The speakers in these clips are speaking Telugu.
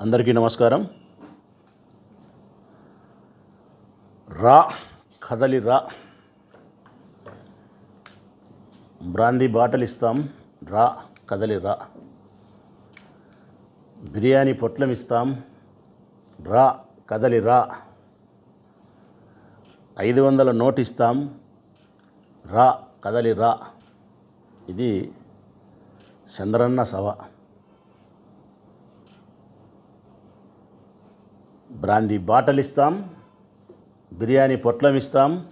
అందరికీ నమస్కారం. రా కదలి రా. బ్రాందీ బాటలు ఇస్తాం. రా కదలి రా. బిర్యానీ పొట్లం ఇస్తాం. రా కదలి రా. ఐదు వందల నోట్ ఇస్తాం. రా కదలి రా. ఇది చంద్రన్న సభ. బ్రాందీ బాటలు ఇస్తాం బిర్యానీ పొట్లం ఇస్తాం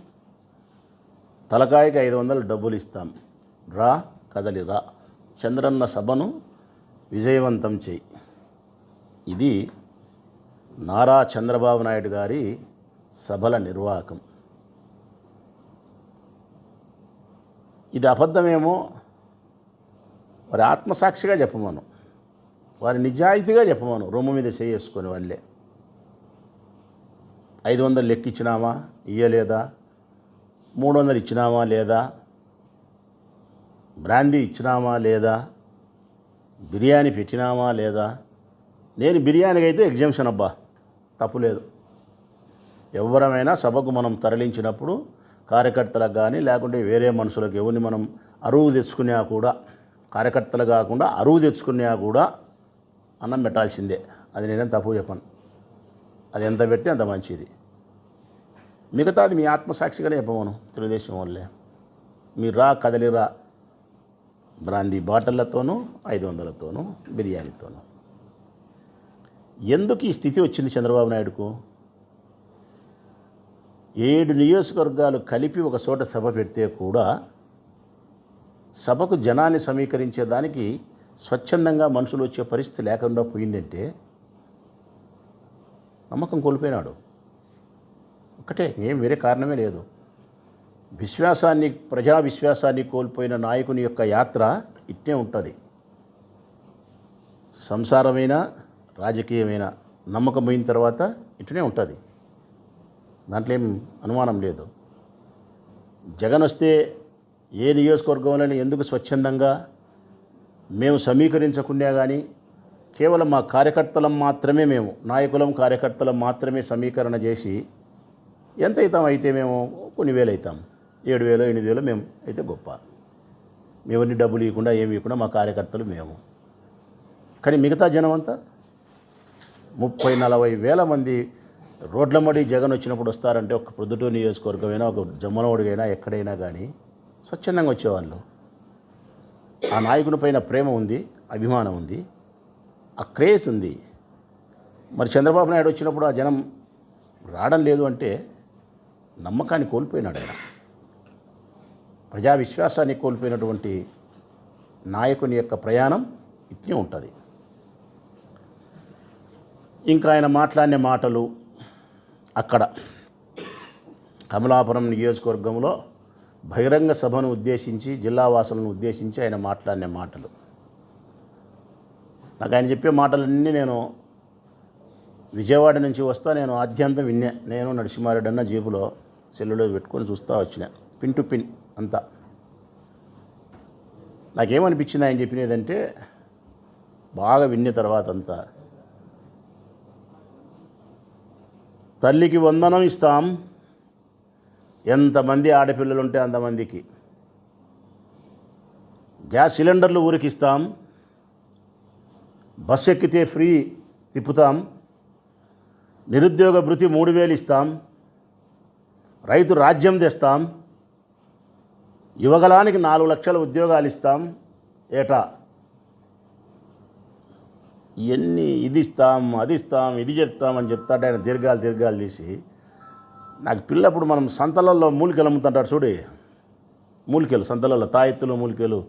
తలకాయకి ఐదు వందలు డబ్బులు ఇస్తాం రా కదలి రా. చంద్రన్న సభను విజయవంతం చేయి. ఇది నారా చంద్రబాబు నాయుడు గారి సభల నిర్వాహకం. ఇది అబద్ధమేమో? వారి ఆత్మసాక్షిగా చెప్పమను. వారి నిజాయితీగా చెప్పమను. రొమ్ము మీద చేసుకొని వాళ్ళే. ఐదు వందలు లెక్కిచ్చినామా ఇయ్యలేదా? మూడు వందలు ఇచ్చినామా లేదా? బ్రాందీ ఇచ్చినామా లేదా? బిర్యానీ పెట్టినామా లేదా? నేను బిర్యానీకి అయితే ఎగ్జామ్షన్ అబ్బా తప్పులేదు ఎవరమైనా సభకు మనం తరలించినప్పుడు కార్యకర్తలకు కానీ లేకుంటే వేరే మనుషులకు ఎవరిని మనం అరువు తెచ్చుకున్నా కూడా కార్యకర్తలు కాకుండా అరువు తెచ్చుకున్నా కూడా అన్నం పెట్టాల్సిందే. అది నేనేం తప్పు చెప్పను. అది ఎంత పెడితే అంత మంచిది. మిగతాది మీ ఆత్మసాక్షిగానే చెప్పమను తెలుగుదేశం వాళ్ళే. మీరు రా కదలిరా బ్రాందీ బాటిళ్ళతోనూ ఐదు వందలతోనూ బిర్యానీతోనూ. ఎందుకు ఈ స్థితి వచ్చింది చంద్రబాబు నాయుడుకు? ఏడు నియోజకవర్గాలు కలిపి ఒక చోట సభ పెడితే కూడా సభకు జనాన్ని సమీకరించేదానికి స్వచ్ఛందంగా మనుషులు వచ్చే పరిస్థితి లేకుండా పోయిందంటే నమ్మకం కోల్పోయినాడు. ఒకటే ఏం వేరే కారణమే లేదు. విశ్వాసాన్ని ప్రజా విశ్వాసాన్ని కోల్పోయిన నాయకుని యొక్క యాత్ర ఇట్నే ఉంటుంది. సంసారమైన రాజకీయమైన నమ్మకం పోయిన తర్వాత ఇట్నే ఉంటుంది. దాంట్లో ఏం అనుమానం లేదు. జగన్ వస్తే ఏ నియోజకవర్గంలోనే ఎందుకు స్వచ్ఛందంగా మేము సమీకరించకుండా కానీ కేవలం మా కార్యకర్తలం మాత్రమే మేము నాయకులం కార్యకర్తలం మాత్రమే సమీకరణ చేసి ఎంత అవుతాం అయితే మేము? కొన్ని వేలు అవుతాం. ఏడు వేలు ఎనిమిది వేలు మేము అయితే గొప్ప. మేమన్నీ డబ్బులు ఇవ్వకుండా ఏమి ఇవ్వకుండా మా కార్యకర్తలు మేము. కానీ మిగతా జనం అంతా ముప్పై నలభై వేల మంది రోడ్ల మడి జగన్ వచ్చినప్పుడు వస్తారంటే ఒక ప్రొద్దుటూరు నియోజకవర్గమైనా ఒక జమ్మనోడిగైనా ఎక్కడైనా కానీ స్వచ్ఛందంగా వచ్చేవాళ్ళు. ఆ నాయకుని పైన ప్రేమ ఉంది అభిమానం ఉంది ఆ క్రేజ్ ఉంది. మరి చంద్రబాబు నాయుడు వచ్చినప్పుడు ఆ జనం రావడం లేదు అంటే నమ్మకాన్ని కోల్పోయినాడు ఆయన. ప్రజా విశ్వాసాన్ని కోల్పోయినటువంటి నాయకుని యొక్క ప్రయాణం ఇట్నే ఉంటుంది. ఇంకా ఆయన మాట్లాడిన మాటలు అక్కడ కమలాపురం నియోజకవర్గంలో బహిరంగ సభను ఉద్దేశించి జిల్లా వాసులను ఉద్దేశించి ఆయన మాట్లాడిన మాటలు. నాకు ఆయన చెప్పే మాటలన్నీ నేను విజయవాడ నుంచి వస్తా నేను ఆద్యంతం విన్నా. నేను నరసింహారెడ్డి అన్న జేబులో సెల్లులో పెట్టుకొని చూస్తూ వచ్చిన. పిన్ టు పిన్ అంతా. నాకేమనిపించింది ఆయన చెప్పినదంటే బాగా విన్న తర్వాత అంతా. తల్లికి వందనం ఇస్తాం. ఎంతమంది ఆడపిల్లలు ఉంటే అంతమందికి. గ్యాస్ సిలిండర్లు ఊరికిస్తాం. బస్సు ఎక్కితే ఫ్రీ తిప్పుతాం. నిరుద్యోగ భృతి మూడు వేలు ఇస్తాం. రైతు రాజ్యం తెస్తాం యువగలానికి నాలుగు లక్షల ఉద్యోగాలు ఇస్తాం ఏటా? ఇవన్నీ ఇది ఇస్తాం అది ఇస్తాం ఇది చెప్తాం అని చెప్తాడు ఆయన దీర్ఘాలు దీర్ఘాలు తీసి నాకు పిల్లప్పుడు మనం సంతలలో మూలికలు అమ్ముతుంటారు చూడు. మూలికలు సంతలలో తాయెత్తులు మూలికలు.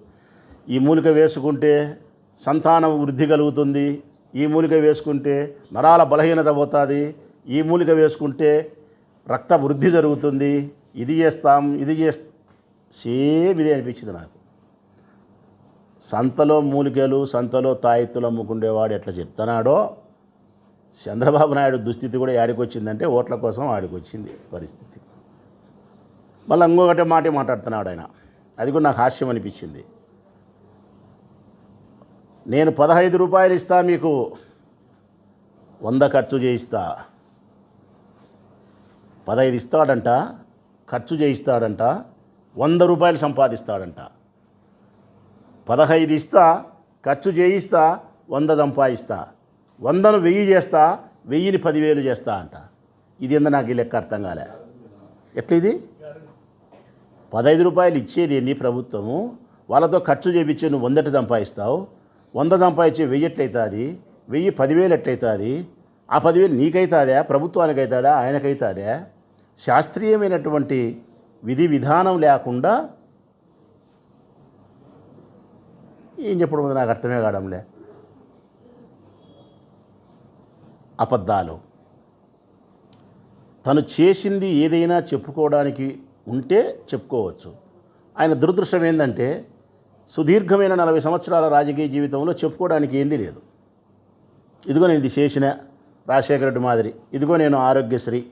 ఈ మూలిక వేసుకుంటే సంతానం వృద్ధి కలుగుతుంది. ఈ మూలిక వేసుకుంటే నరాల బలహీనత పోతుంది. ఈ మూలిక వేసుకుంటే రక్త వృద్ధి జరుగుతుంది ఇది చేస్తాం ఇది చేస్తాం సేమ్ ఇదే అనిపించింది నాకు. సంతలో మూలికలు సంతలో తాయెత్తులు అమ్ముకుండేవాడు ఎట్లా చెప్తున్నాడో చంద్రబాబు నాయుడు దుస్థితి కూడా ఆడికొచ్చిందంటే ఓట్ల కోసం ఆడికొచ్చింది పరిస్థితి. మళ్ళీ ఇంకొకటి మాట మాట్లాడుతున్నాడు ఆయన. అది కూడా నాకు హాస్యం అనిపించింది. నేను పదహైదు రూపాయలు ఇస్తా మీకు వంద ఖర్చు చేయిస్తా. పదహైదు ఇస్తాడంట ఖర్చు చేయిస్తాడంట వంద రూపాయలు సంపాదిస్తాడంట. పదహైదు ఇస్తా ఖర్చు చేయిస్తా వంద సంపాదిస్తా. వందను వెయ్యి చేస్తా వెయ్యిని పదివేలు చేస్తా అంట. ఇది ఎంత నాకు ఈ లెక్క అర్థం కాలే. ఎట్లా ఇది పదహైదు రూపాయలు ఇచ్చేది ఎన్ని ప్రభుత్వము? వాళ్ళతో ఖర్చు చేయించే నువ్వు వందటి సంపాదిస్తావు. వంద సంపాదించే వెయ్యి ఎట్లయితుంది? వెయ్యి పదివేలు ఎట్లయితుంది? ఆ పదివేలు నీకైతుందా? ప్రభుత్వానికి అవుతుందా ఆయనకైతుందా? శాస్త్రీయమైనటువంటి విధి విధానం లేకుండా ఏం చెప్పడం నాకు అర్థమే కావడంలే. అబద్ధాలు. తను చేసింది ఏదైనా చెప్పుకోవడానికి ఉంటే చెప్పుకోవచ్చు. ఆయన దురదృష్టం ఏంటంటే సుదీర్ఘమైన నలభై సంవత్సరాల రాజకీయ జీవితంలో చెప్పుకోవడానికి ఏంది లేదు. ఇదిగో నేను ఇది చేసిన రాజశేఖర రెడ్డి మాదిరి. ఇదిగో నేను ఆరోగ్యశ్రీ.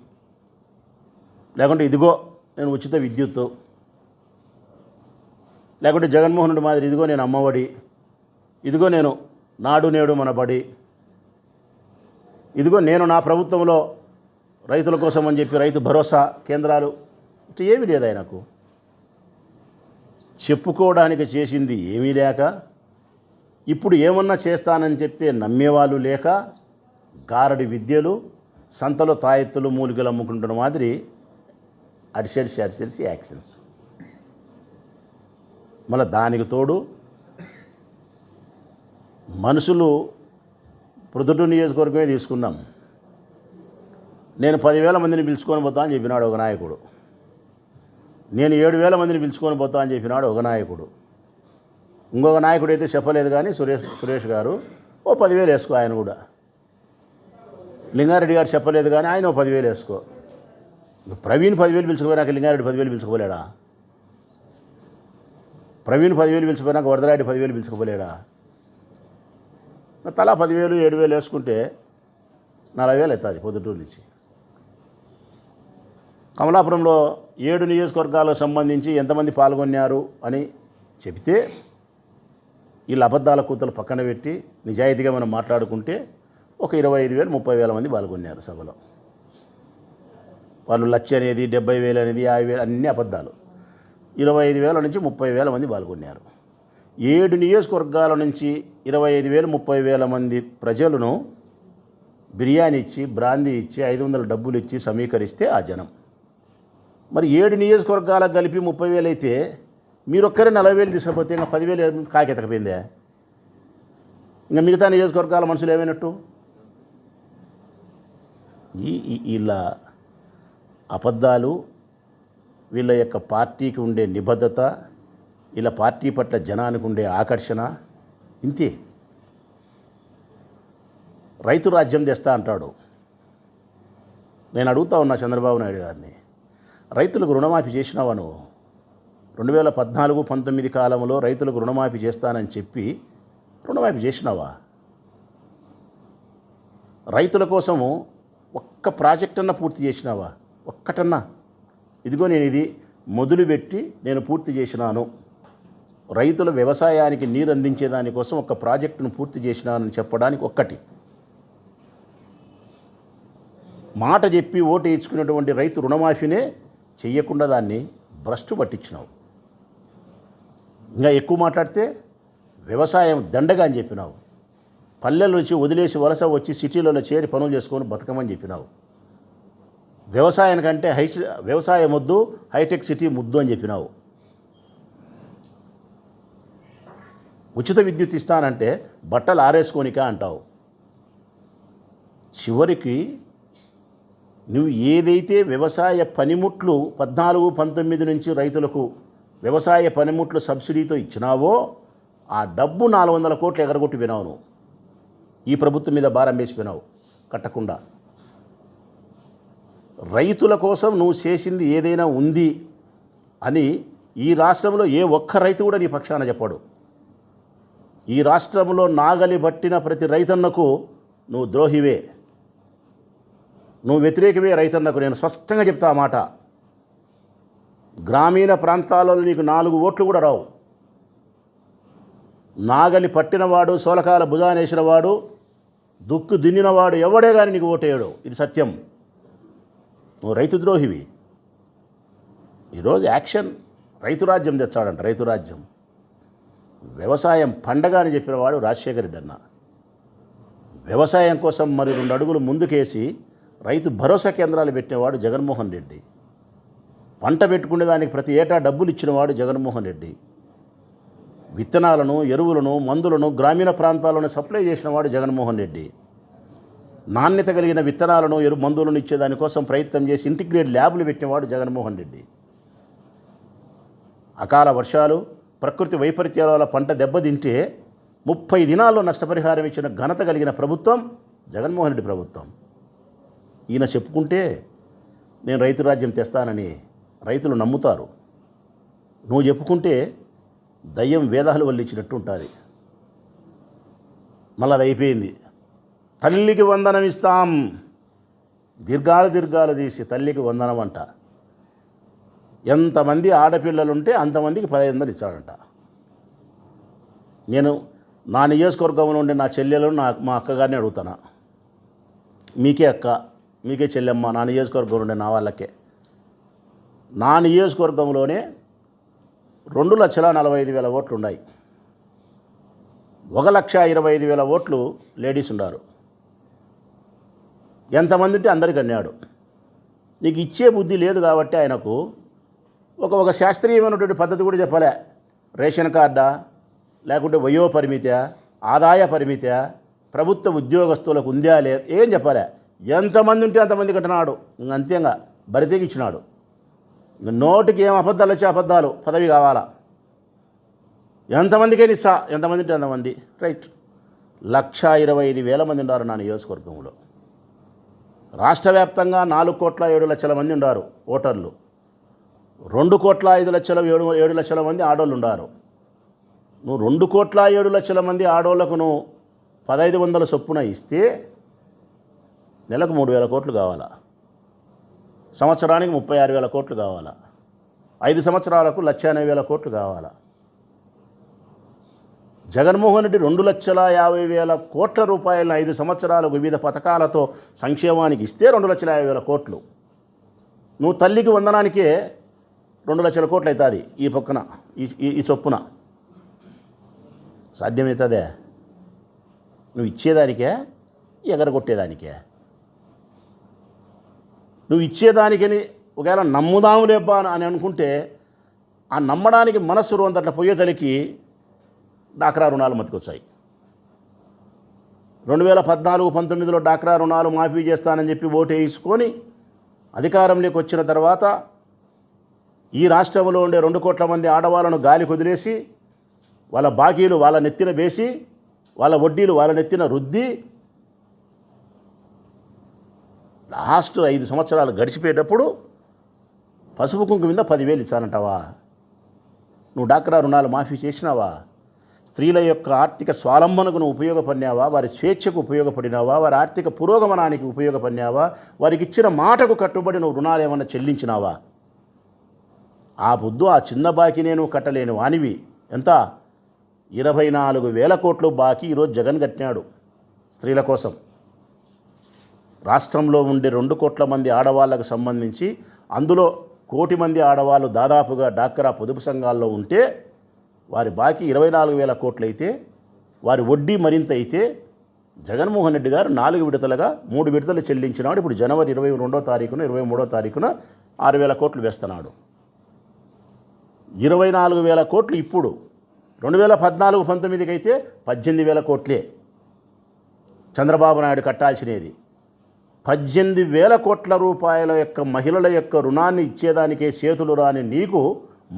లేకుంటే ఇదిగో నేను ఉచిత విద్యుత్ లేకుంటే జగన్మోహన్ రెడ్డి మాదిరి ఇదిగో నేను అమ్మఒడి. ఇదిగో నేను నాడు నేడు మన బడి. ఇదిగో నేను నా ప్రభుత్వంలో రైతుల కోసం అని చెప్పి రైతు భరోసా కేంద్రాలు ఇట్లా ఏమీ లేదు ఆయనకు. చెప్పుకోవడానికి చేసింది ఏమీ లేక ఇప్పుడు ఏమన్నా చేస్తానని చెప్తే నమ్మేవాళ్ళు లేక గారడి విద్యలు సంతలో తాయెత్తులు మూలికలు అమ్ముకుంటున్న మాదిరి అడిసెడిసి అడిసెడిసి యాక్షన్స్. మళ్ళీ దానికి తోడు మనుషులు ప్రొద్దుటూరు నియోజకవర్గమే తీసుకున్నాం. నేను పదివేల మందిని పిలుచుకొని పోతా అని చెప్పినాడు ఒక నాయకుడు. నేను ఏడు వేల మందిని పిలుచుకొని పోతా అని చెప్పినాడు ఒక నాయకుడు. ఇంకొక నాయకుడు అయితే చెప్పలేదు కానీ సురేష్ సురేష్ గారు ఓ పదివేలు వేసుకో ఆయన కూడా. లింగారెడ్డి గారు చెప్పలేదు కానీ ఆయన ఓ పదివేలు వేసుకో. ప్రవీణ్ పదివేలు పిలుచుకుపోయినాక లింగారెడ్డి పదివేలు పిలుచుకోలేడా ప్రవీణ్ పదివేలు పిలుచుకుపోయినాక వరదరారెడ్డి పదివేలు పిలుచుకోలేడా తలా పదివేలు ఏడు వేలు వేసుకుంటే నలభై వేలు అవుతుంది పొద్దుటూరు నుంచి. కమలాపురంలో ఏడు నియోజకవర్గాలకు సంబంధించి ఎంతమంది పాల్గొన్నారు అని చెబితే వీళ్ళ అబద్ధాల కూతలు పక్కన పెట్టి నిజాయితీగా మనం మాట్లాడుకుంటే ఒక ఇరవై ఐదు వేలు ముప్పై వేల మంది పాల్గొన్నారు సభలో. వాళ్ళు లక్ష అనేది డెబ్బై వేలు అనేది యాభై వేలు అన్ని అబద్ధాలు. ఇరవై ఐదు వేల నుంచి ముప్పై వేల మంది పాల్గొన్నారు. ఏడు నియోజకవర్గాల నుంచి ఇరవై ఐదు వేలు ముప్పై వేల మంది ప్రజలను బిర్యానీ ఇచ్చి బ్రాందీ ఇచ్చి ఐదు వందల డబ్బులు ఇచ్చి సమీకరిస్తే ఆ జనం. మరి ఏడు నియోజకవర్గాలకు కలిపి ముప్పై వేలు అయితే మీరొక్కరే నలభై వేలు తీసుకపోతే ఇంకా పదివేలు కాకెతకపోయిందే ఇంకా మిగతా నియోజకవర్గాల మనుషులు ఏమైనట్టు? ఈ ఈ- వీళ్ళ అబద్ధాలు వీళ్ళ యొక్క పార్టీకి ఉండే నిబద్ధత వీళ్ళ పార్టీ పట్ల జనానికి ఉండే ఆకర్షణ ఇంతే. రైతు రాజ్యం తెస్తా అంటాడు. నేను అడుగుతా ఉన్నా చంద్రబాబు నాయుడు గారిని రైతులకు రుణమాఫీ చేసినావా నువ్వు? రెండు వేల పద్నాలుగు పంతొమ్మిది కాలంలో రైతులకు రుణమాఫీ చేస్తానని చెప్పి రుణమాఫీ చేసినావా? రైతుల కోసము ఒక్క ప్రాజెక్ట్ అన్న పూర్తి చేసినావా? ఒక్కటన్నా. ఇదిగో నేను ఇది మొదలుపెట్టి నేను పూర్తి చేసినాను. రైతుల వ్యవసాయానికి నీరు అందించే దానికోసం ఒక ప్రాజెక్టును పూర్తి చేసినానని చెప్పడానికి ఒక్కటి. మాట చెప్పి ఓటు వేయించుకున్నటువంటి రైతు రుణమాఫీనే చెయ్యకుండా దాన్ని భ్రష్టు పట్టించినావు. ఇంకా ఎక్కువ మాట్లాడితే వ్యవసాయం దండగా అని చెప్పినావు. పల్లెల నుంచి వదిలేసి వలస వచ్చి సిటీలలో చేరి పనులు చేసుకొని బతకమని చెప్పినావు. వ్యవసాయానికంటే హై వ్యవసాయం వద్దు హైటెక్ సిటీ ముద్దు అని చెప్పినావు. ఉచిత విద్యుత్ ఇస్తానంటే బట్టలు ఆరేసుకోనిక అంటావు. చివరికి నువ్వు ఏదైతే వ్యవసాయ పనిముట్లు పద్నాలుగు పంతొమ్మిది నుంచి రైతులకు వ్యవసాయ పనిముట్లు సబ్సిడీతో ఇచ్చినావో ఆ డబ్బు నాలుగు వందల కోట్లు ఎగరగొట్టి వినావు నువ్వు. ఈ ప్రభుత్వం మీద భారం వేసిపోయినావు కట్టకుండా. రైతుల కోసం నువ్వు చేసింది ఏదైనా ఉంది అని ఈ రాష్ట్రంలో ఏ ఒక్క రైతు కూడా నీ పక్షాన చెప్పాడు. ఈ రాష్ట్రంలో నాగలి పట్టిన ప్రతి రైతన్నకు నువ్వు ద్రోహివే. నువ్వు వ్యతిరేకమే రైతన్నకు. నేను స్పష్టంగా చెప్తా ఆ మాట. గ్రామీణ ప్రాంతాలలో నీకు నాలుగు ఓట్లు కూడా రావు. నాగలి పట్టినవాడు సోలకాల భుజానేసినవాడు దుక్కు దున్నినవాడు ఎవడే కానీ నీకు ఓటేయడు. ఇది సత్యం. నువ్వు రైతు ద్రోహివి. ఈరోజు యాక్షన్ రైతు రాజ్యం తెచ్చాడంట రైతు రాజ్యం. వ్యవసాయం పండగ అని చెప్పినవాడు రాజశేఖర రెడ్డి అన్న. వ్యవసాయం కోసం మరి రెండు అడుగులు ముందుకేసి రైతు భరోసా కేంద్రాలు పెట్టినవాడు జగన్మోహన్ రెడ్డి. పంట పెట్టుకునే దానికి ప్రతి ఏటా డబ్బులు ఇచ్చినవాడు జగన్మోహన్ రెడ్డి. విత్తనాలను ఎరువులను మందులను గ్రామీణ ప్రాంతాలను సప్లై చేసినవాడు జగన్మోహన్ రెడ్డి. నాణ్యత కలిగిన విత్తనాలను ఎరు మందులను ఇచ్చేదానికోసం ప్రయత్నం చేసి ఇంటిగ్రేట్ ల్యాబ్లు పెట్టినవాడు జగన్మోహన్ రెడ్డి. అకాల వర్షాలు ప్రకృతి వైపరీత్యాల వల్ల పంట దెబ్బతింటే ముప్పై దినాల్లో నష్టపరిహారం ఇచ్చిన ఘనత కలిగిన ప్రభుత్వం జగన్మోహన్ రెడ్డి ప్రభుత్వం. ఈయన చెప్పుకుంటే నేను రైతు రాజ్యం తెస్తానని రైతులు నమ్ముతారు. నువ్వు చెప్పుకుంటే దయ్యం వేదాలు వల్లించినట్టు ఉంటుంది. మళ్ళీ అది అయిపోయింది. తల్లికి వందనం ఇస్తాం దీర్ఘాలు దీర్ఘాలు తీసి తల్లికి వందనం అంట ఎంతమంది ఆడపిల్లలుంటే అంతమందికి పదహైదు వందలు ఇచ్చాడంట నేను నా నియోజకవర్గంలో ఉండే నా చెల్లెలను నా మా అక్కగారిని అడుగుతాను? మీకే అక్క మీకే చెల్లెమ్మ నా నియోజకవర్గంలో ఉండే నా వాళ్ళకే. నా నియోజకవర్గంలోనే రెండు లక్షల నలభై ఐదు వేల ఓట్లు ఉన్నాయి ఒక లక్ష ఇరవై ఐదు వేల ఓట్లు లేడీస్ ఉన్నారు. ఎంతమంది ఉంటే అందరికి అన్నాడు. నీకు ఇచ్చే బుద్ధి లేదు కాబట్టి ఆయనకు ఒక ఒక శాస్త్రీయమైనటువంటి పద్ధతి కూడా చెప్పలే. రేషన్ కార్డా లేకుంటే వయో పరిమిత ఆదాయ పరిమిత ప్రభుత్వ ఉద్యోగస్తులకు ఉందా లేదు ఏం చెప్పలే. ఎంతమంది ఉంటే అంతమంది కట్టినాడు ఇంక అంతేగా బరితెగిచ్చినాడు. ఇంక నోటికి ఏం అబద్ధాలు వచ్చే అబద్ధాలు పదవి కావాలా. ఎంతమందికైనా ఇస్తా ఎంతమంది ఉంటే అంతమంది. రైట్. లక్ష ఇరవై ఐదు వేల మంది ఉన్నారు నా నియోజకవర్గంలో. రాష్ట్ర వ్యాప్తంగా నాలుగు కోట్ల ఏడు లక్షల మంది ఉన్నారు ఓటర్లు. రెండు కోట్ల ఐదు లక్షల ఏడు ఏడు లక్షల మంది ఆడోళ్ళు ఉన్నారు నువ్వు రెండు కోట్ల ఏడు లక్షల మంది ఆడోళ్ళకు నువ్వు పదహైదు వందల చొప్పున ఇస్తే నెలకు మూడు వేల కోట్లు కావాలా? సంవత్సరానికి ముప్పై ఆరు వేల కోట్లు కావాలా? ఐదు సంవత్సరాలకు లక్ష ఎనభై వేల కోట్లు కావాలా? జగన్మోహన్ రెడ్డి రెండు లక్షల యాభై వేల కోట్ల రూపాయలను ఐదు సంవత్సరాలు వివిధ పథకాలతో సంక్షేమానికి ఇస్తే రెండు లక్షల యాభై వేల కోట్లు. నువ్వు తల్లికి వందనానికే రెండు లక్షల కోట్లు అవుతుంది ఈ పక్కన ఈ ఈ- ఈ చొప్పున. సాధ్యమవుతుందే? నువ్వు ఇచ్చేదానికే ఎగరగొట్టేదానికే నువ్వు ఇచ్చేదానికని ఒకవేళ నమ్ముదాములేబ్బా అని అనుకుంటే ఆ నమ్మడానికి మనస్సు రోజంతట్ల పోయేతలికి డాక్రా రుణాలు మతికొచ్చాయి. రెండు వేల పద్నాలుగు పంతొమ్మిదిలో డాక్రా రుణాలు మాఫీ చేస్తానని చెప్పి ఓటు వేసుకొని అధికారంలోకి వచ్చిన తర్వాత ఈ రాష్ట్రంలో ఉండే రెండు కోట్ల మంది ఆడవాళ్ళను గాలి కుదిలేసి వాళ్ళ బాకీలు వాళ్ళ నెత్తిన వేసి వాళ్ళ వడ్డీలు వాళ్ళ నెత్తిన రుద్ది లాస్ట్ ఐదు సంవత్సరాలు గడిచిపోయేటప్పుడు పసుపు కుంకుమ మీద పదివేలు ఇచ్చానంటావా? నువ్వు డాక్రా రుణాలు మాఫీ చేసినావా? స్త్రీల యొక్క ఆర్థిక స్వాలంబనకు నువ్వు ఉపయోగపడినావా? వారి స్వేచ్ఛకు ఉపయోగపడినావా? వారి ఆర్థిక పురోగమనానికి ఉపయోగపడినావా? వారికి ఇచ్చిన మాటకు కట్టుబడి నువ్వు రుణాలు ఏమన్నా చెల్లించినావా? ఆ బుద్ధు ఆ చిన్న బాకీ నేను కట్టలేను. వానివి ఎంత? ఇరవై నాలుగు వేల కోట్లు బాకీ ఈరోజు జగన్ కట్టినాడు స్త్రీల కోసం. రాష్ట్రంలో ఉండే రెండు కోట్ల మంది ఆడవాళ్ళకు సంబంధించి అందులో కోటి మంది ఆడవాళ్ళు దాదాపుగా డాక్రా పొదుపు సంఘాల్లో ఉంటే వారి బాకీ ఇరవై నాలుగు వేల కోట్లు అయితే వారి వడ్డీ మరింత అయితే జగన్మోహన్ రెడ్డి గారు నాలుగు విడతలుగా మూడు విడతలు చెల్లించినాడు. ఇప్పుడు జనవరి ఇరవై రెండో తారీఖున ఇరవై మూడో తారీఖున ఆరు వేల కోట్లు వేస్తున్నాడు. ఇరవై నాలుగు వేల కోట్లు ఇప్పుడు రెండు వేల పద్నాలుగు పంతొమ్మిదికి అయితే పద్దెనిమిది వేల కోట్లే. చంద్రబాబు నాయుడు కట్టాల్సినది. పద్దెనిమిది వేల కోట్ల రూపాయల యొక్క మహిళల యొక్క రుణాన్ని ఇచ్చేదానికే చేతులు రాని నీకు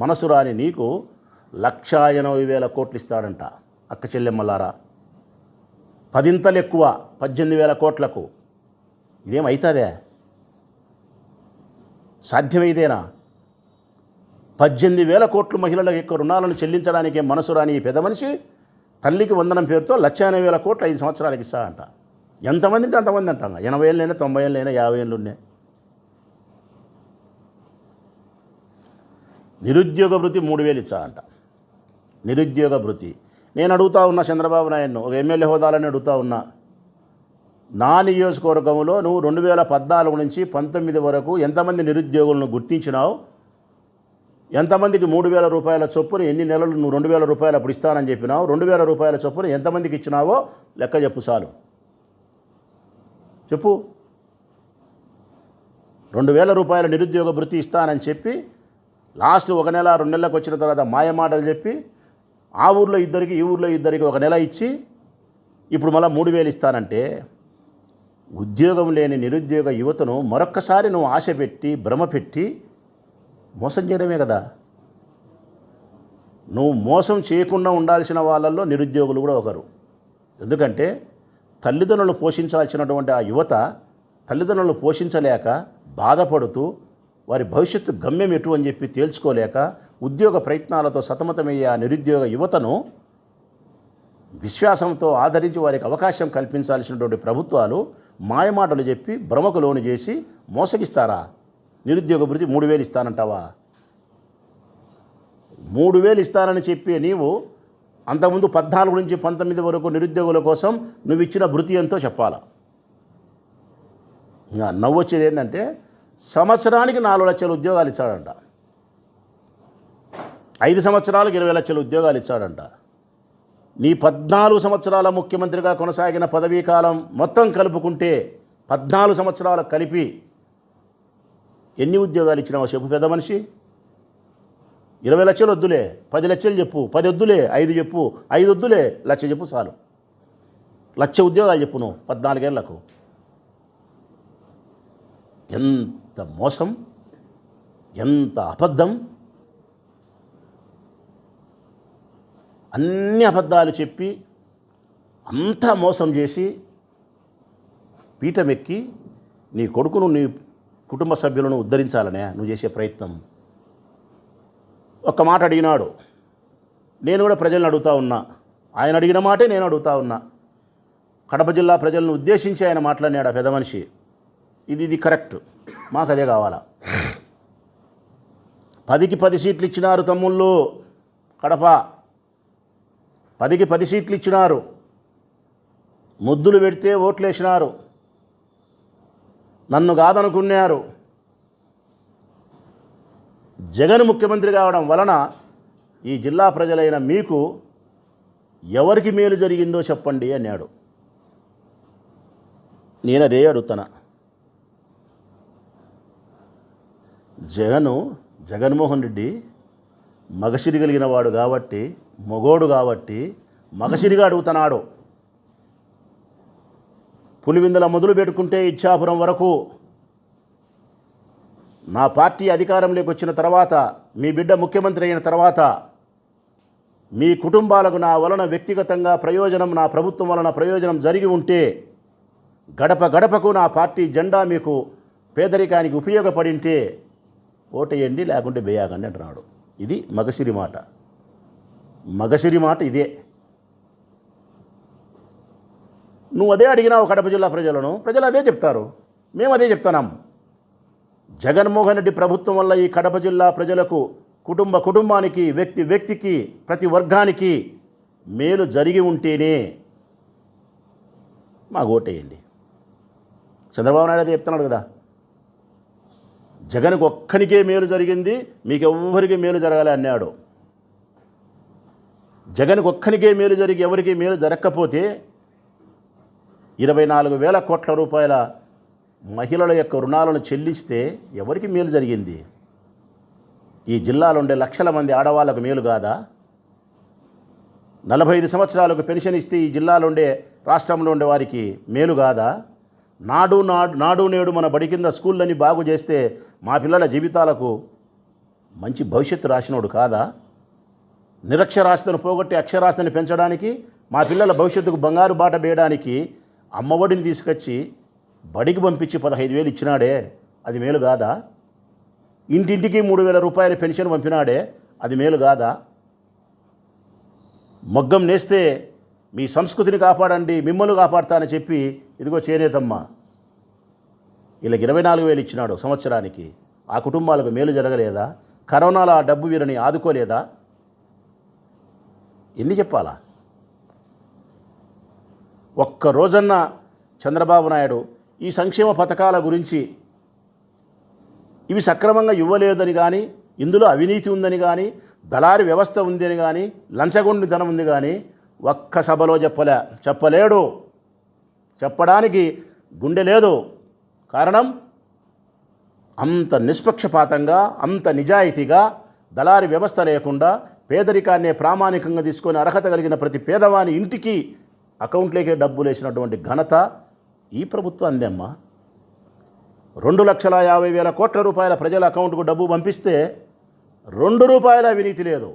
మనసు రాని నీకు లక్షా ఎనభై వేల కోట్లు ఇస్తాడంట అక్క చెల్లెమ్మలారా. పదింతలు ఎక్కువ పద్దెనిమిది వేల కోట్లకు. ఇదేం అవుతుందే సాధ్యమైతేనా? పద్దెనిమిది వేల కోట్లు మహిళలకు యొక్క రుణాలను చెల్లించడానికి మనసు రాని ఈ పెద్ద మనిషి తల్లికి వందనం పేరుతో లక్ష ఎనభై వేల కోట్లు ఐదు సంవత్సరాలకి ఇస్తాడంట. ఎంతమంది అంటే అంతమంది అంటాం ఎనభై ఏళ్ళైనా తొంభై ఏళ్ళైనా యాభై ఏళ్ళు ఉన్నాయి నిరుద్యోగ వృత్తి మూడు వేలు ఇచ్చాడంట నిరుద్యోగ భృతి. నేను అడుగుతా ఉన్నా చంద్రబాబు నాయుడును ఒక ఎమ్మెల్యే హోదాలని అడుగుతా ఉన్నా నా నియోజకవర్గంలో నువ్వు రెండు వేల పద్నాలుగు నుంచి పంతొమ్మిది వరకు ఎంతమంది నిరుద్యోగులను గుర్తించినావు? ఎంతమందికి మూడు వేల రూపాయల చొప్పున ఎన్ని నెలలు నువ్వు రెండు వేల రూపాయలు అప్పుడు ఇస్తానని చెప్పినావు? రెండు వేల రూపాయల చొప్పున ఎంతమందికి ఇచ్చినావో లెక్క చెప్పు చాలు. చెప్పు. రెండు వేల రూపాయల నిరుద్యోగ భృతి ఇస్తానని చెప్పి లాస్ట్ ఒక నెల రెండు నెలలకు వచ్చిన తర్వాత మాయమాటలు చెప్పి ఆ ఊర్లో ఇద్దరికి ఈ ఊర్లో ఇద్దరికి ఒక నెల ఇచ్చి ఇప్పుడు మళ్ళీ మూడు వేలు ఇస్తానంటే ఉద్యోగం లేని నిరుద్యోగ యువతను మరొక్కసారి నువ్వు ఆశ పెట్టి భ్రమ పెట్టి మోసం చేయడమే కదా. నువ్వు మోసం చేయకుండా ఉండాల్సిన వాళ్ళల్లో నిరుద్యోగులు కూడా ఒకరు. ఎందుకంటే తల్లిదండ్రులు పోషించాల్సినటువంటి ఆ యువత తల్లిదండ్రులు పోషించలేక బాధపడుతూ వారి భవిష్యత్తు గమ్యం ఎటు అని చెప్పి తేల్చుకోలేక ఉద్యోగ ప్రయత్నాలతో సతమతమయ్యే ఆ నిరుద్యోగ యువతను విశ్వాసంతో ఆదరించి వారికి అవకాశం కల్పించాల్సినటువంటి ప్రభుత్వాలు మాయమాటలు చెప్పి భ్రమకు లోను చేసి మోసగిస్తారా? నిరుద్యోగ భృతి మూడు వేలు ఇస్తానంటావా? మూడు వేలు ఇస్తానని చెప్పి నీవు అంతకుముందు పద్నాలుగు నుంచి పంతొమ్మిది వరకు నిరుద్యోగుల కోసం నువ్వు ఇచ్చిన భృతి ఎంతో చెప్పాలా? ఇంకా నవ్వొచ్చేది ఏంటంటే సంవత్సరానికి నాలుగు లక్షల ఉద్యోగాలు ఇచ్చాడంట ఐదు సంవత్సరాలకు ఇరవై లక్షల ఉద్యోగాలు ఇచ్చాడంట. నీ పద్నాలుగు సంవత్సరాల ముఖ్యమంత్రిగా కొనసాగిన పదవీ కాలం మొత్తం కలుపుకుంటే పద్నాలుగు సంవత్సరాలకు కలిపి ఎన్ని ఉద్యోగాలు ఇచ్చినావో చెప్పు పెద్ద మనిషి? ఇరవై లక్షలు వద్దులే పది లక్షలు చెప్పు పది వద్దులే ఐదు చెప్పు ఐదు వద్దులే లక్ష చెప్పు చాలు. లక్ష ఉద్యోగాలు చెప్పు నువ్వు పద్నాలుగేళ్ళకు. ఎంత మోసం ఎంత అబద్ధం అన్ని అబద్ధాలు చెప్పి అంతా మోసం చేసి పీఠమెక్కి నీ కొడుకును నీ కుటుంబ సభ్యులను ఉద్ధరించాలనే నువ్వు చేసే ప్రయత్నం. ఒక్క మాట అడిగినాడు. నేను కూడా ప్రజలను అడుగుతా ఉన్నా. ఆయన అడిగిన మాటే నేను అడుగుతా ఉన్నా. కడప జిల్లా ప్రజలను ఉద్దేశించి ఆయన మాట్లాడినాడు ఆ పెద్ద మనిషి. ఇది ఇది కరెక్ట్. మాకు అదే కావాలా? పదికి పది సీట్లు ఇచ్చినారు తమ్ముళ్ళు. కడప పదికి పది సీట్లు ఇచ్చినారు. ముద్దులు పెడితే ఓట్లేసినారు. నన్ను కాదనుకున్నారు. జగన్ ముఖ్యమంత్రి కావడం వలన ఈ జిల్లా ప్రజలైన మీకు ఎవరికి మేలు జరిగిందో చెప్పండి అన్నాడు. నేను అదే జగను జగన్మోహన్ రెడ్డి మగసిరి కలిగిన వాడు కాబట్టి మగోడు కాబట్టి మగసిరిగా అడుగుతున్నాడు. పులివిందల మొదలు పెట్టుకుంటే ఇచ్చాపురం వరకు నా పార్టీ అధికారంలోకి వచ్చిన తర్వాత మీ బిడ్డ ముఖ్యమంత్రి అయిన తర్వాత మీ కుటుంబాలకు నా వలన వ్యక్తిగతంగా ప్రయోజనం నా ప్రభుత్వం వలన ప్రయోజనం జరిగి ఉంటే గడప గడపకు నా పార్టీ జెండా మీకు పేదరికానికి ఉపయోగపడింటే ఓటేయండి లేకుంటే వేయాకండి అంటున్నాడు. ఇది మగసిరి మాట. మగసిరి మాట ఇదే. నువ్వు అదే అడిగినావు కడప జిల్లా ప్రజలను. ప్రజలు అదే చెప్తారు. మేము అదే చెప్తున్నాం. జగన్మోహన్ రెడ్డి ప్రభుత్వం వల్ల ఈ కడప జిల్లా ప్రజలకు కుటుంబ కుటుంబానికి వ్యక్తి వ్యక్తికి ప్రతి వర్గానికి మేలు జరిగి ఉంటేనే మాకు ఓటేయండి. చంద్రబాబు నాయుడు అదే చెప్తున్నాడు కదా. జగన్కు ఒక్కనికే మేలు జరిగింది మీకు ఎవ్వరికి మేలు జరగాలి అన్నాడు. జగన్కి ఒక్కనికే మేలు జరిగి ఎవరికి మేలు జరగకపోతే ఇరవై నాలుగు వేల కోట్ల రూపాయల మహిళల యొక్క రుణాలను చెల్లిస్తే ఎవరికి మేలు జరిగింది? ఈ జిల్లాలో ఉండే లక్షల మంది ఆడవాళ్ళకు మేలు కాదా? నలభై ఐదు సంవత్సరాలకు పెన్షన్ ఇస్తే ఈ జిల్లాలో ఉండే రాష్ట్రంలో ఉండే వారికి మేలు కాదా? నాడు నాడు నాడు నేడు మన బడి కింద స్కూళ్ళని బాగు చేస్తే మా పిల్లల జీవితాలకు మంచి భవిష్యత్తు రాసినోడు కాదా? నిరక్షరాస్యతను పోగొట్టి అక్షరాస్యతను పెంచడానికి మా పిల్లల భవిష్యత్తుకు బంగారు బాట వేయడానికి అమ్మఒడిని తీసుకొచ్చి బడికి పంపించి పదహైదు వేలు ఇచ్చినాడే అది మేలు కాదా? ఇంటింటికి మూడు వేల రూపాయల పెన్షన్ పంపినాడే అది మేలు కాదా? మగ్గం నేస్తే మీ సంస్కృతిని కాపాడండి మిమ్మల్ని కాపాడతానని చెప్పి ఇదిగో చేనేతమ్మ. వీళ్ళకి ఇరవై నాలుగు వేలు ఇచ్చినాడు సంవత్సరానికి. ఆ కుటుంబాలకు మేలు జరగలేదా? కరోనాలో ఆ డబ్బు వీరిని ఆదుకోలేదా? ఎన్ని చెప్పాలా? ఒక్క రోజన్న చంద్రబాబు నాయుడు ఈ సంక్షేమ పథకాల గురించి ఇవి సక్రమంగా ఇవ్వలేదని కానీ ఇందులో అవినీతి ఉందని కానీ దళారి వ్యవస్థ ఉందని కానీ లంచగొండితనం ఉంది కానీ ఒక్క సభలో చెప్పలే చెప్పలేడు. చెప్పడానికి గుండె లేదు. కారణం? అంత నిష్పక్షపాతంగా అంత నిజాయితీగా దళారి వ్యవస్థ లేకుండా పేదరికాన్నే ప్రామాణికంగా తీసుకొని అర్హత కలిగిన ప్రతి పేదవాని ఇంటికి అకౌంట్లోకే డబ్బులు వేసినటువంటి ఘనత ఈ ప్రభుత్వం అందమ్మా? రెండు లక్షల యాభై వేల కోట్ల రూపాయల ప్రజల అకౌంట్కు డబ్బు పంపిస్తే రెండు రూపాయల అవినీతి లేదు.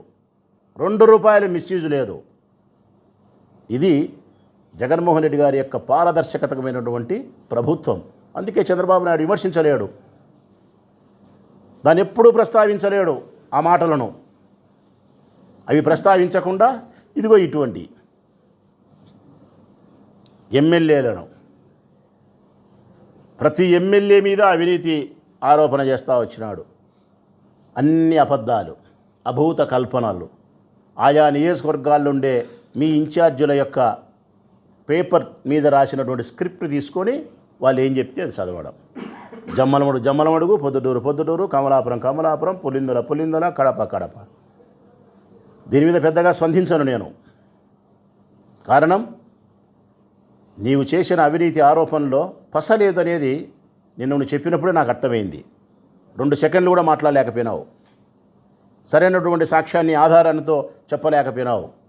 రెండు రూపాయల మిస్యూజ్ లేదు. ఇది జగన్మోహన్ రెడ్డి గారి యొక్క పారదర్శకతమైనటువంటి ప్రభుత్వం. అందుకే చంద్రబాబు నాయుడు విమర్శించలేడు. దాన్ని ఎప్పుడూ ప్రస్తావించలేడు ఆ మాటలను. అవి ప్రస్తావించకుండా ఇదిగో ఇటువంటి ఎమ్మెల్యేలను. ప్రతి ఎమ్మెల్యే మీద అవినీతి ఆరోపణ చేస్తూ వచ్చినాడు. అన్ని అబద్ధాలు అభూత కల్పనలు. ఆయా నియోజకవర్గాల్లో ఉండే మీ ఇన్ఛార్జీల యొక్క పేపర్ మీద రాసినటువంటి స్క్రిప్ట్ తీసుకొని వాళ్ళు ఏం చెప్తే అది చదవడం. జమ్మలమడు జమ్మలమడుగు పొద్దుటూరు పొద్దుటూరు కమలాపురం కమలాపురం పులిందల పులిందల కడప కడప. దీని మీద పెద్దగా స్పందించను నేను. కారణం నీవు చేసిన అవినీతి ఆరోపణలో పసలేదనేది నిన్ను నువ్వు చెప్పినప్పుడే నాకు అర్థమైంది. రెండు సెకండ్లు కూడా మాట్లాడలేకపోయినావు. సరైనటువంటి సాక్ష్యాన్ని ఆధారాలతో చెప్పలేకపోయినావు.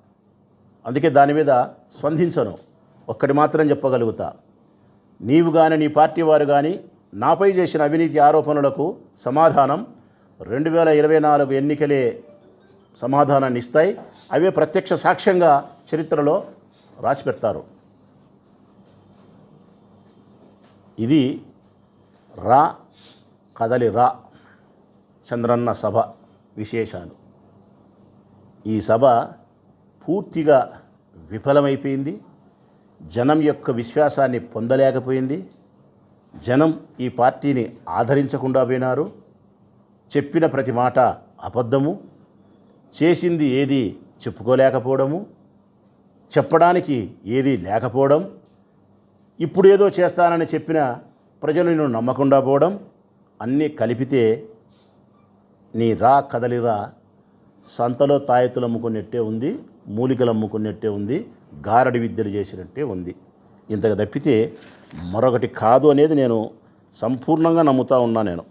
అందుకే దాని మీద స్పందించను. ఒక్కటి మాత్రం చెప్పగలుగుతా. నీవు కానీ నీ పార్టీ వారు కానీ నాపై చేసిన అవినీతి ఆరోపణలకు సమాధానం రెండు వేల ఇరవై నాలుగు ఎన్నికలే సమాధానాన్ని ఇస్తాయి. అవే ప్రత్యక్ష సాక్ష్యంగా చరిత్రలో రాసి పెడతారు. ఇది రా కదలి రా చంద్రన్న సభ విశేషాలు. ఈ సభ పూర్తిగా విఫలమైపోయింది. జనం యొక్క విశ్వాసాన్ని పొందలేకపోయింది. జనం ఈ పార్టీని ఆదరించకుండా పోయినారు. చెప్పిన ప్రతి మాట అబద్ధము. చేసింది ఏది చెప్పుకోలేకపోవడము. చెప్పడానికి ఏది లేకపోవడం. ఇప్పుడు ఏదో చేస్తానని చెప్పిన ప్రజలు నిన్ను నమ్మకుండా పోవడం. అన్నీ కలిపితే నీ రా కదలిరా సంతలో తాయెత్తులు అమ్ముకున్నట్టే ఉంది మూలికలు అమ్ముకున్నట్టే ఉంది గారడి విద్యలు చేసినట్టే ఉంది. ఇంతకు తప్పితే మరొకటి కాదు అనేది నేను సంపూర్ణంగా నమ్ముతా ఉన్నా నేను.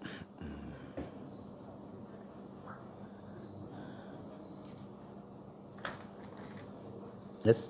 ఎస్